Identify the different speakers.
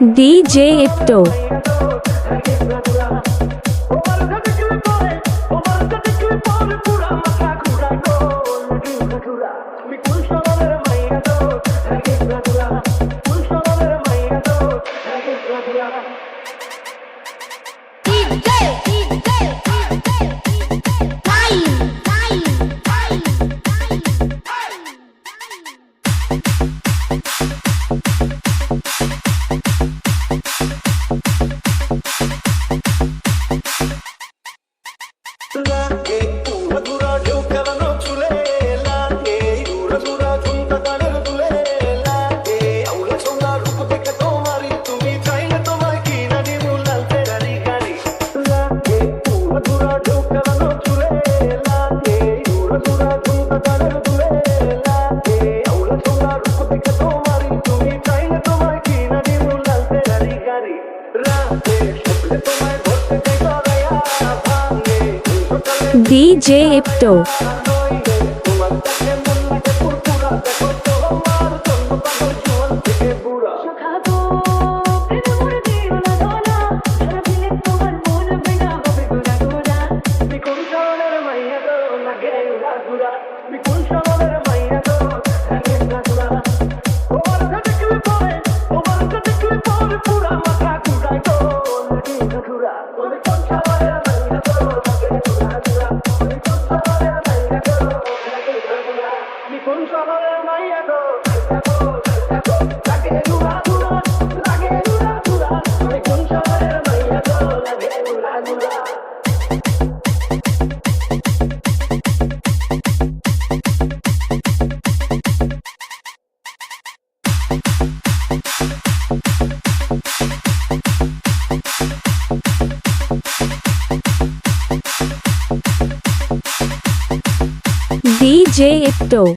Speaker 1: DJ Ipto. DJ Ipto. DJ Ipto.